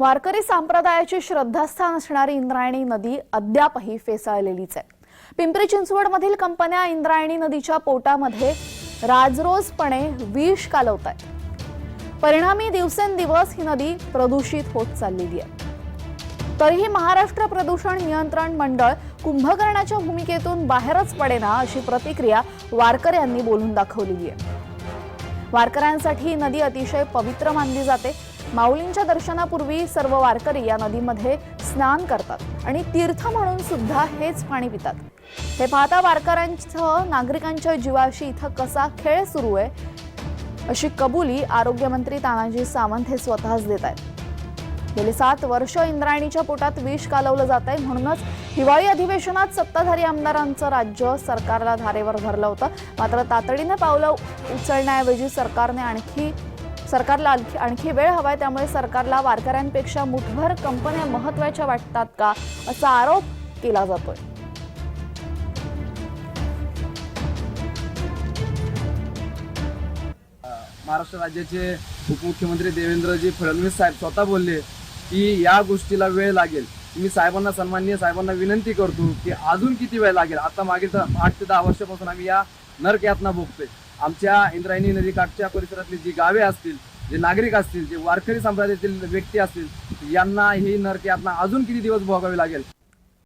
वारकरी संप्रदायाची श्रद्धास्थान असणारी इंद्रायणी नदी अद्यापही फेसाळलेलीच आहे. पिंपरी चिंचवडमधील कंपन्या इंद्रायणी नदीच्या पोटामध्ये राजरोजपणे विष कालवत आहेत. परिणामी दिवसेंदिवस ही नदी प्रदूषित होत चाललेली आहे. तरीही महाराष्ट्र प्रदूषण नियंत्रण मंडळ कुंभकर्णाच्या भूमिकेतून बाहेरच पडेना अशी प्रतिक्रिया वारकऱ्यांनी बोलून दाखवलेली आहे. वारकऱ्यांसाठी ही नदी अतिशय पवित्र मानली जाते. माऊलींच्या दर्शनापूर्वी सर्व वारकरी या नदीमध्ये स्नान करतात आणि तीर्थ म्हणून सुद्धा हेच पाणी पितात. हे पाहता वारकऱ्यांसह नागरिकांच्या जीवाशी इथं कसा खेळ सुरू आहे अशी कबुली आरोग्यमंत्री तानाजी सावंत हे स्वतःच देत आहेत. गेले सात वर्ष इंद्रायणीच्या पोटात विष कालवलं जात आहे म्हणूनच हिवाळी अधिवेशनात सत्ताधारी आमदारांचं राज्य सरकारला धारेवर धरलं होतं. मात्र तातडीने पावलं उचलण्याऐवजी सरकारने आणखी सरकारला आणखी आणखी वेळ हवाय त्यामुळे सरकारला वारकऱ्यांपेक्षा मुठभर कंपन्या महत्त्वाच्या वाटतात का असा आरोप केला जातोय. महाराष्ट्र राज्याचे उपमुख्यमंत्री देवेंद्रजी फडणवीस साहेब स्वतः बोलले की या गोष्टीला वेळ लागेल. मी साहेबांना सन्माननीय साहेबांना विनंती करतो की अजून किती वेळ लागेल? आता मागील तर आठ ते दहा वर्षापासून आम्ही या नरक यातना भोगतोय. आमच्या इंद्रायणी नदीकाठच्या परिसरातली जी गावे असतील जे नागरिक असतील जे वारकरी संप्रदायातील व्यक्ती असतील यांना ही नरक यातना अजून किती दिवस भोगावी लागेल?